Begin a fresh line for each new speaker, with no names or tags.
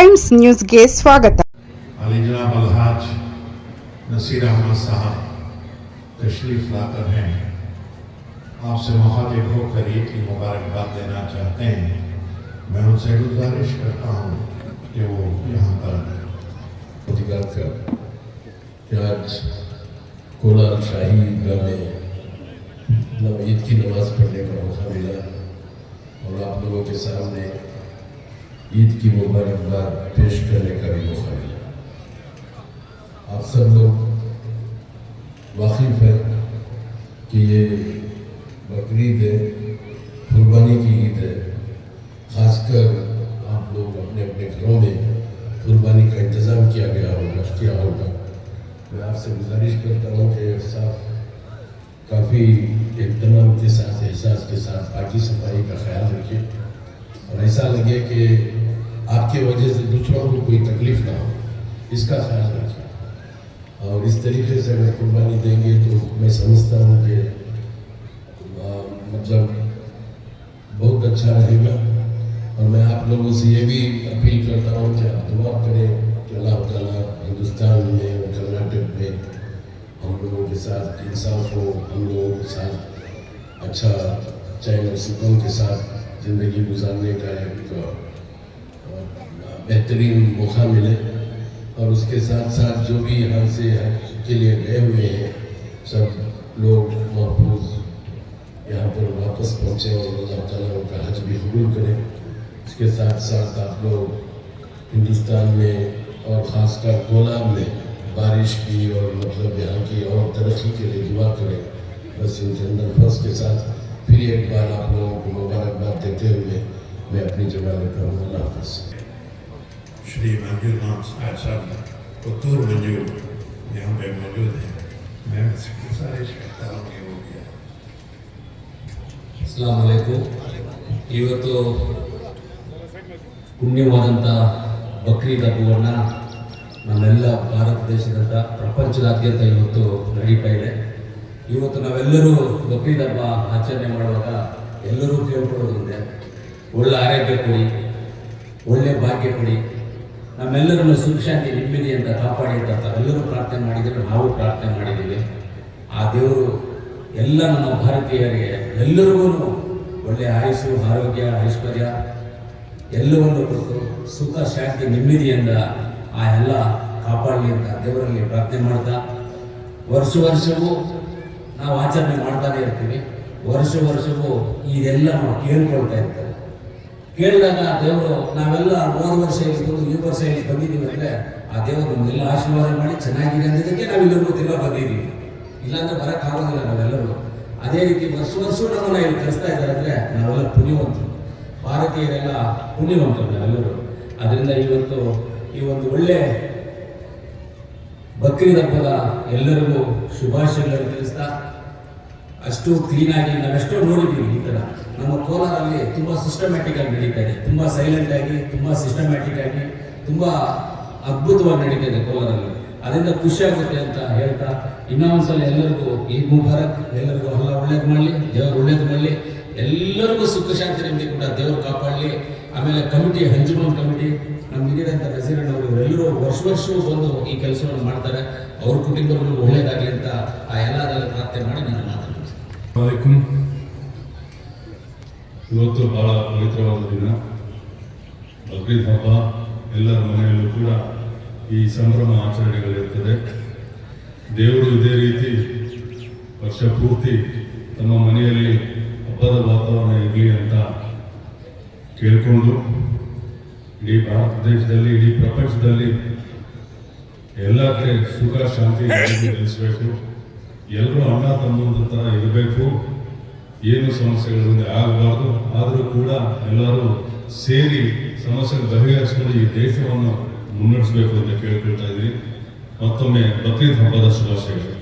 Times news గే
స్వాగతం علی جناب الحاج نصیر احمد صاحب تشریف لا کر ہیں آپ سے مخاطب ہو کر عید کی مبارکباد دینا چاہتے ہیں میں ان سے گزارش کرتا
ہوں کہ وہ یہاں پر کا کولار شاہی عیدگاہ میں عید کی نماز پڑھنے کا موقع ملا اور آپ لوگوں کے سامنے عید کی مبارکباد پیش کرنے کا بھی موقع ملا۔ آپ سب لوگ واقف ہیں کہ یہ بقرعید ہے قربانی کی عید ہے۔ خاص کر آپ لوگ اپنے اپنے گھروں میں قربانی کا انتظام کیا گیا ہوگا کیا ہوگا۔ میں آپ سے گزارش کرتا ہوں کہ صاف کافی اہتمام کے ساتھ، احساس کے ساتھ پاکی صفائی کا خیال رکھیں۔ اور ایسا لگے کہ آپ کی وجہ سے دوسروں کو کوئی تکلیف نہ ہو، اس کا خیال رکھیں۔ اور اس طریقے سے اگر قربانی دیں گے تو میں سمجھتا ہوں کہ مطلب بہت اچھا رہے گا۔ اور میں آپ لوگوں سے یہ بھی اپیل کرتا ہوں کہ آپ دعا کریں کہ اللہ تعالیٰ ہندوستان میں اور کرناٹک میں ہم لوگوں کے ساتھ انصاف ہو ہم لوگوں کے ساتھ اچھا چین اور سکون کے ساتھ زندگی گزارنے کا ایک بہترین موقع ملے اور اس کے ساتھ ساتھ جو بھی یہاں سے کے لیے گئے ہوئے ہیں، سب لوگ محفوظ یہاں پر واپس پہنچے اور اللہ تعالیٰ ان کا حج بھی قبول کریں اس کے ساتھ ساتھ آپ لوگ ہندوستان میں اور خاص کر گولاب میں بارش کی اور مطلب یہاں کی اور ترقی کے لیے دعا کریں۔ بس ان جنرل فرض کے ساتھ پھر ایک بار آپ لوگوں کو مبارکباد دیتے ہوئے अल्लाह हाफ़िज़
श्री मंजूर नाम साहब पुतूर मंजूर यहाँ पे मौजूद हैं मैं उनसे गुजारिश करता हूँ कि वो भी आए।
ಅಸ್ಲಾಂ ವಲೈಕುಮ್ ಇವತ್ತು ಪುಣ್ಯವಾದಂಥ ಬಕ್ರೀದ್ ಹಬ್ಬವನ್ನು ನಮ್ಮೆಲ್ಲ ಭಾರತ ದೇಶದಂತ ಪ್ರಪಂಚದಾದ್ಯಂತ ಇವತ್ತು ನಡೀತಾ ಇದೆ ಇವತ್ತು ನಾವೆಲ್ಲರೂ ಬಕ್ರೀದ್ ಹಬ್ಬ ಆಚರಣೆ ಮಾಡುವಾಗ ಎಲ್ಲರೂ ಕೇಳ್ಕೊಳ್ಳೋದಿದೆ ಒಳ್ಳೆ ಆರೋಗ್ಯ ಕೊಡಿ, ಒಳ್ಳೆ ಭಾಗ್ಯ ಕೊಡಿ. ನಮ್ಮೆಲ್ಲರನ್ನು ಸುಖ ಶಾಂತಿ ಅಂತ ಕಾಪಾಡಿ ಅಂತ ತಾವೆಲ್ಲರೂ ಪ್ರಾರ್ಥನೆ ಮಾಡಿದರೆ, ನಾವು ಪ್ರಾರ್ಥನೆ ಮಾಡಿದ್ದೀವಿ. ಆ ದೇವರು ಎಲ್ಲ ನಮ್ಮ ಭಾರತೀಯರಿಗೆ ಎಲ್ಲರಿಗೂ ಒಳ್ಳೆಯ ಆಯುಷು ಆರೋಗ್ಯ, ಐಶ್ವರ್ಯ ಎಲ್ಲವನ್ನು ಕೊಟ್ಟು ಸುಖ, ಶಾಂತಿ ನೆಮ್ಮದಿಯಿಂದ ಆ ಎಲ್ಲ ಕಾಪಾಡಲಿ ಅಂತ ದೇವರಲ್ಲಿ ಪ್ರಾರ್ಥನೆ ಮಾಡ್ತಾ, ವರ್ಷ ವರ್ಷವೂ ನಾವು ಆಚರಣೆ ಮಾಡ್ತಾನೆ ಇರ್ತೀವಿ. ವರ್ಷ ವರ್ಷವೂ ಇದೆಲ್ಲ ನಾವು ಕೇಳ್ಕೊಳ್ತಾ ಇರ್ತೇವೆ. ಕೇಳಿದಾಗ ದೇವರು, ನಾವೆಲ್ಲ ಹೋದ ವರ್ಷ ಇಲ್ಲಿ ಬಂದು ಈ ವರ್ಷ ಇಲ್ಲಿ ಬಂದಿದ್ದೀವಿ ಅಂದರೆ ಆ ದೇವರು ಎಲ್ಲ ಆಶೀರ್ವಾದ ಮಾಡಿ ಚೆನ್ನಾಗಿದೆ ಅಂದಿದ್ದಕ್ಕೆ ನಾವೆಲ್ಲರೂ ತಿರ್ಗಾ ಬಂದಿದ್ದೀವಿ. ಇಲ್ಲಾಂದ್ರೆ ಬರೋಕ್ಕಾಗೋದಿಲ್ಲ ನಾವೆಲ್ಲರೂ. ಅದೇ ರೀತಿ ವರ್ಷ ವರ್ಷವೂ ನಮ್ಮನ್ನ ಇಲ್ಲಿ ಕಳಿಸ್ತಾ ಇದ್ದಾರೆ ಅಂದರೆ ನಾವೆಲ್ಲ ಪುಣ್ಯವಂತರು. ಭಾರತೀಯರೆಲ್ಲ ಪುಣ್ಯವಂತರು ನಾವೆಲ್ಲರೂ. ಅದರಿಂದ ಇವತ್ತು ಈ ಒಂದು ಒಳ್ಳೆ ಬಕ್ರೀದ್ ಹಬ್ಬದ ಎಲ್ಲರಿಗೂ ಶುಭಾಶಯಗಳನ್ನು ತಿಳಿಸ್ತಾ ಅಷ್ಟು ಕ್ಲೀನಾಗಿ ನಾವೆಷ್ಟೋ ನೋಡಿದ್ದೀವಿ ಈ ಥರ. ನಮ್ಮ ಕೋಲಾರಲ್ಲಿ ತುಂಬ ಸಿಸ್ಟಮ್ಯಾಟಿಕ್ ಆಗಿ ನಡೀತಾ ಇದೆ. ತುಂಬ ಸೈಲೆಂಟ್ ಆಗಿ, ತುಂಬ ಸಿಸ್ಟಮ್ಯಾಟಿಕ್ ಆಗಿ, ತುಂಬ ಅದ್ಭುತವಾಗಿ ನಡೀತಾ ಇದೆ ಕೋಲಾರಲ್ಲಿ. ಅದರಿಂದ ಖುಷಿ ಆಗುತ್ತೆ ಅಂತ ಹೇಳ್ತಾ ಇನ್ನೊಂದ್ಸಲ ಎಲ್ಲರಿಗೂ ಈ ಮುಬಾರಕ್, ಎಲ್ಲರಿಗೂ ಅಲ್ಲ ಒಳ್ಳೇದು ಮಾಡಲಿ, ದೇವರು ಒಳ್ಳೇದು ಮಾಡಲಿ, ಎಲ್ಲರಿಗೂ ಸುಖ ಶಾಂತಿ ನೆಮ್ಮದಿ ಕೂಡ ದೇವರು ಕಾಪಾಡಲಿ. ಆಮೇಲೆ ಕಮಿಟಿ ಹಂಜುಮನ್ ಕಮಿಟಿ ನಮ್ಮ ಹಿರಿಯರಂತ ನಜೀರಣ್ಣವರು ಎಲ್ಲರೂ ವರ್ಷ ವರ್ಷವೂ ಬಂದು ಈ ಕೆಲಸವನ್ನು ಮಾಡ್ತಾರೆ. ಅವ್ರ ಕುಟುಂಬಗಳು ಒಳ್ಳೇದಾಗಲಿ ಅಂತ ಆ ಎಲ್ಲದರಲ್ಲಿ ಪ್ರಾರ್ಥನೆ ಮಾಡಿ ನಾನು
ವಾಲೇಕುಮ್ ಇವತ್ತು ಬಹಳ ಪವಿತ್ರವಾದ ದಿನ. ಬಕ್ರೀದ್ ಹಬ್ಬ, ಎಲ್ಲರ ಮನೆಯಲ್ಲೂ ಕೂಡ ಈ ಸಂಭ್ರಮ ಆಚರಣೆಗಳಿರ್ತದೆ ದೇವರು ಇದೇ ರೀತಿ ವರ್ಷ ಪೂರ್ತಿ ತಮ್ಮ ಮನೆಯಲ್ಲಿ ಹಬ್ಬದ ವಾತಾವರಣ ಇರಲಿ ಅಂತ ಕೇಳಿಕೊಂಡು, ಇಡೀ ಭಾರತ ದೇಶದಲ್ಲಿ, ಇಡೀ ಪ್ರಪಂಚದಲ್ಲಿ ಎಲ್ಲ ಕಡೆ ಸುಖ, ಶಾಂತಿ ನೆಲೆಸಬೇಕು. ಎಲ್ಲರೂ ಅಣ್ಣ ತಮ್ಮಂದ್ರ ಥರ ಇರಬೇಕು. ಏನು ಸಮಸ್ಯೆಗಳು ಮುಂದೆ ಆಗಬಾರ್ದು. ಆದರೂ ಕೂಡ ಎಲ್ಲರೂ ಸೇರಿ ಸಮಸ್ಯೆ ಬಗೆಹರಿಸಿಕೊಂಡು ಈ ದೇಶವನ್ನು ಮುನ್ನಡೆಸಬೇಕು ಅಂತ ಕೇಳ್ಕೊಳ್ತಾ ಇದ್ದೀನಿ. ಮತ್ತೊಮ್ಮೆ ಬಕ್ರೀದ್ ಹಬ್ಬದ ಶುಭಾಶಯಗಳು.